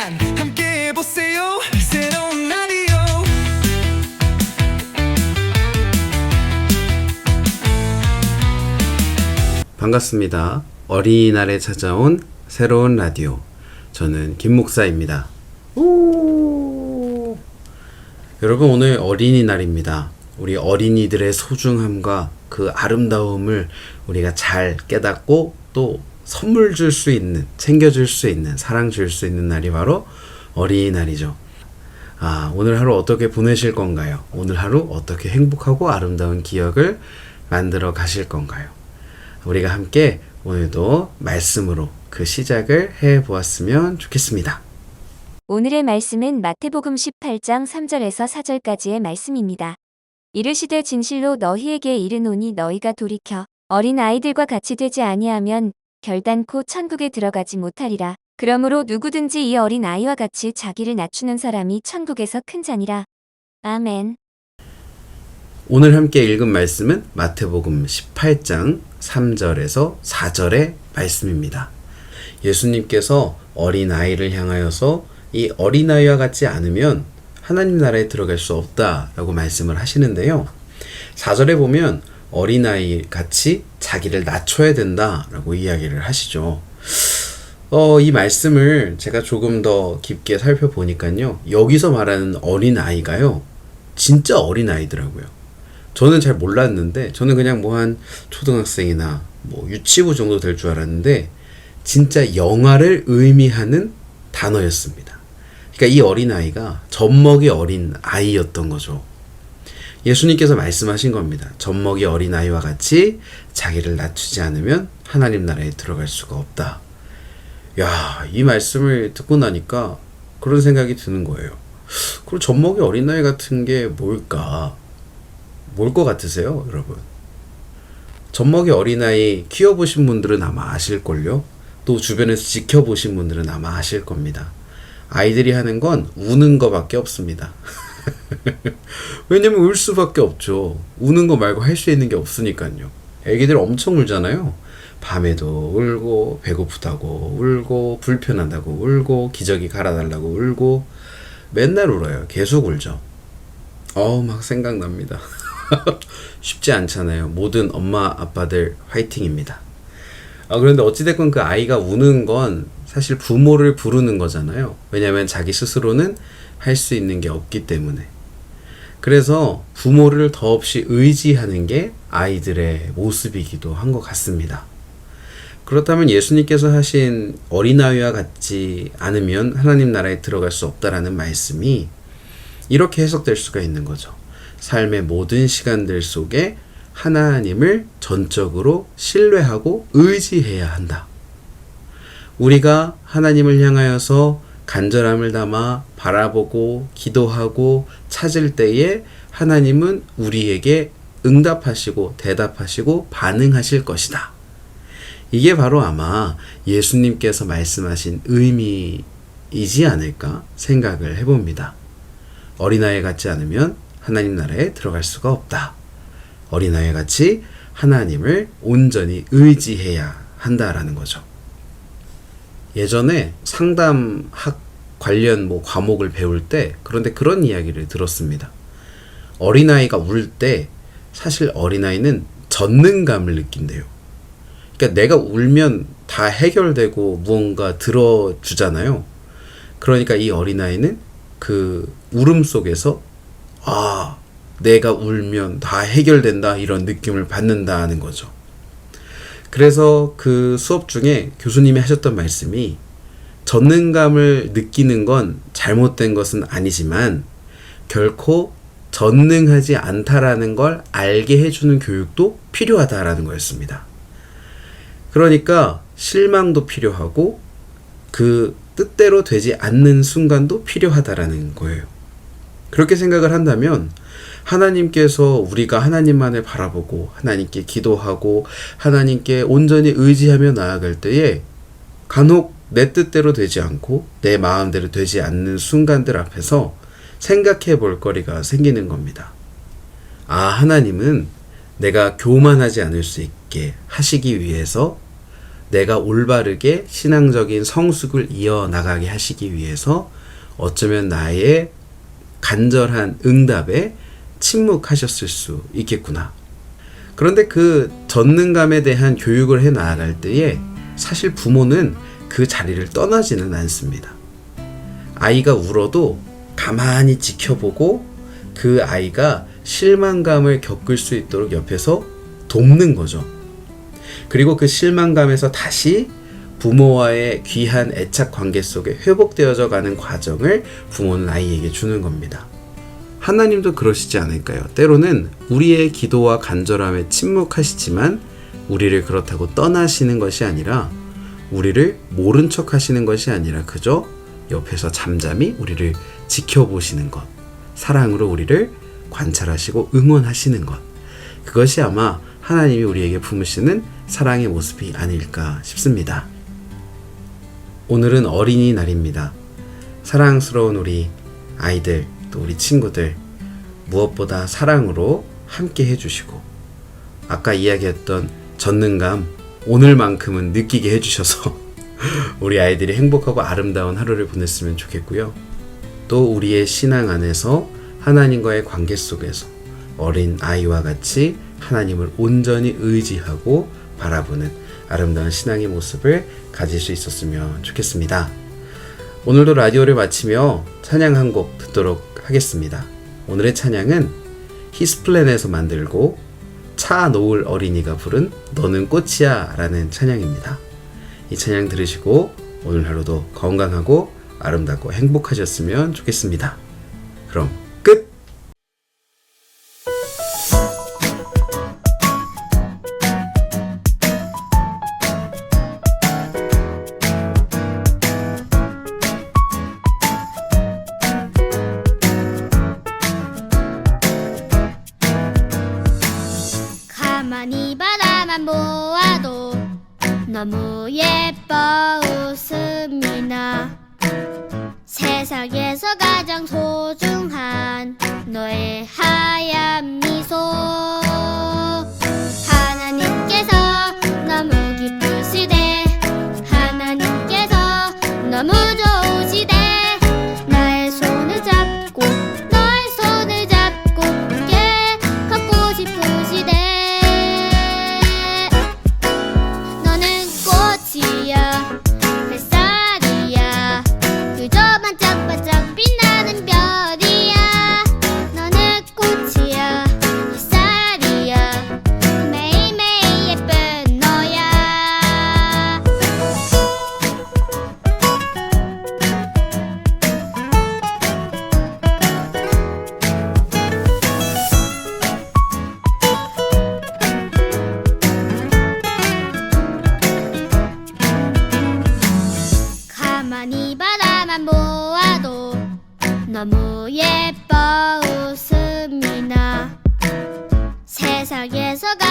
시간 함께 해보세요 새로운 라디오 반갑습니다. 어린이날에 찾아온 새로운 라디오. 저는 김 목사입니다. 오! 여러분 오늘 어린이날입니다. 우리 어린이들의 소중함과 그 아름다움을 우리가 잘 깨닫고 또 선물 줄 수 있는, 챙겨줄 수 있는, 사랑 줄 수 있는 날이 바로 어린이날이죠. 아, 오늘 하루 어떻게 보내실 건가요? 오늘 하루 어떻게 행복하고 아름다운 기억을 만들어 가실 건가요? 우리가 함께 오늘도 말씀으로 그 시작을 해 보았으면 좋겠습니다. 오늘의 말씀은 마태복음 18장 3절에서 4절까지의 말씀입니다. 이르시되 진실로 너희에게 이르노니 너희가 돌이켜 어린 아이들과 같이 되지 아니하면 결단코 천국에 들어가지 못하리라. 그러므로 누구든지 이 어린 아이와 같이 자기를 낮추는 사람이 천국에서 큰 자니라. 아멘. 오늘 함께 읽은 말씀은 마태복음 18장 3절에서 4절의 말씀입니다. 예수님께서 어린 아이를 향하여서 이 어린 아이와 같지 않으면 하나님 나라에 들어갈 수 없다라고 말씀을 하시는데요. 4절에 보면 어린아이 같이 자기를 낮춰야 된다라고 이야기를 하시죠. 어, 이 말씀을 제가 조금 더 깊게 살펴보니까요. 여기서 말하는 어린아이가요. 진짜 어린아이더라고요. 저는 잘 몰랐는데 저는 그냥 뭐 한 초등학생이나 뭐 유치부 정도 될 줄 알았는데 진짜 영아를 의미하는 단어였습니다. 그러니까 이 어린아이가 젖먹이 어린 아이였던 거죠. 예수님께서 말씀하신 겁니다. 젖먹이 어린 아이와 같이 자기를 낮추지 않으면 하나님 나라에 들어갈 수가 없다. 야, 이 말씀을 듣고 나니까 그런 생각이 드는 거예요. 그럼 젖먹이 어린아이 같은 게 뭘까? 뭘 것 같으세요, 여러분? 젖먹이 어린아이 키워보신 분들은 아마 아실걸요? 또 주변에서 지켜보신 분들은 아마 아실 겁니다. 아이들이 하는 건 우는 거밖에 없습니다. 왜냐면 울 수밖에 없죠. 우는 거 말고 할 수 있는 게 없으니까요. 애기들 엄청 울잖아요. 밤에도 울고, 배고프다고 울고, 불편하다고 울고, 기저귀 갈아달라고 울고, 맨날 울어요. 계속 울죠. 어우, 막 생각납니다. 쉽지 않잖아요. 모든 엄마, 아빠들 화이팅입니다. 아, 그런데 어찌됐건 그 아이가 우는 건 사실 부모를 부르는 거잖아요. 왜냐면 자기 스스로는 할 수 있는 게 없기 때문에. 그래서 부모를 더없이 의지하는 게 아이들의 모습이기도 한 것 같습니다. 그렇다면 예수님께서 하신 어린아이와 같지 않으면 하나님 나라에 들어갈 수 없다라는 말씀이 이렇게 해석될 수가 있는 거죠. 삶의 모든 시간들 속에 하나님을 전적으로 신뢰하고 의지해야 한다. 우리가 하나님을 향하여서 간절함을 담아 바라보고 기도하고 찾을 때에 하나님은 우리에게 응답하시고 대답하시고 반응하실 것이다. 이게 바로 아마 예수님께서 말씀하신 의미이지 않을까 생각을 해봅니다. 어린아이 같지 않으면 하나님 나라에 들어갈 수가 없다. 어린아이 같이 하나님을 온전히 의지해야 한다라는 거죠. 예전에 상담학 관련 뭐 과목을 배울 때 그런데 그런 이야기를 들었습니다. 어린아이가 울 때 사실 어린아이는 전능감을 느낀대요. 그러니까 내가 울면 다 해결되고 무언가 들어주잖아요. 그러니까 이 어린아이는 그 울음 속에서 아, 내가 울면 다 해결된다 이런 느낌을 받는다는 거죠. 그래서 그 수업 중에 교수님이 하셨던 말씀이 전능감을 느끼는 건 잘못된 것은 아니지만 결코 전능하지 않다라는 걸 알게 해주는 교육도 필요하다라는 거였습니다. 그러니까 실망도 필요하고 그 뜻대로 되지 않는 순간도 필요하다라는 거예요. 그렇게 생각을 한다면 하나님께서 우리가 하나님만을 바라보고 하나님께 기도하고 하나님께 온전히 의지하며 나아갈 때에 간혹 내 뜻대로 되지 않고 내 마음대로 되지 않는 순간들 앞에서 생각해 볼 거리가 생기는 겁니다. 아, 하나님은 내가 교만하지 않을 수 있게 하시기 위해서 내가 올바르게 신앙적인 성숙을 이어나가게 하시기 위해서 어쩌면 나의 간절한 응답에 침묵하셨을 수 있겠구나. 그런데 그 전능감에 대한 교육을 해 나아갈 때에 사실 부모는 그 자리를 떠나지는 않습니다. 아이가 울어도 가만히 지켜보고 그 아이가 실망감을 겪을 수 있도록 옆에서 돕는 거죠. 그리고 그 실망감에서 다시 부모와의 귀한 애착 관계 속에 회복되어져 가는 과정을 부모는 아이에게 주는 겁니다. 하나님도 그러시지 않을까요? 때로는 우리의 기도와 간절함에 침묵하시지만 우리를 그렇다고 떠나시는 것이 아니라 우리를 모른 척 하시는 것이 아니라 그저 옆에서 잠잠히 우리를 지켜보시는 것. 사랑으로 우리를 관찰하시고 응원하시는 것. 그것이 아마 하나님이 우리에게 품으시는 사랑의 모습이 아닐까 싶습니다. 오늘은 어린이날입니다. 사랑스러운 우리 아이들, 또 우리 친구들, 무엇보다 사랑으로 함께 해주시고, 아까 이야기했던 전능감, 오늘만큼은 느끼게 해주셔서, 우리 아이들이 행복하고 아름다운 하루를 보냈으면 좋겠고요. 또 우리의 신앙 안에서 하나님과의 관계 속에서 어린 아이와 같이 하나님을 온전히 의지하고 바라보는 아름다운 신앙의 모습을 가질 수 있었으면 좋겠습니다. 오늘도 라디오를 마치며 찬양 한 곡 듣도록 하겠습니다. 오늘의 찬양은 히스플랜에서 만들고 차 놓을 어린이가 부른 너는 꽃이야 라는 찬양입니다. 이 찬양 들으시고 오늘 하루도 건강하고 아름답고 행복하셨으면 좋겠습니다. 그럼 끝! 바라만 보아도 너무 예뻐 웃음이 나 세상에서 가장 소중 너무 예뻐 웃음이 나 세상에서 가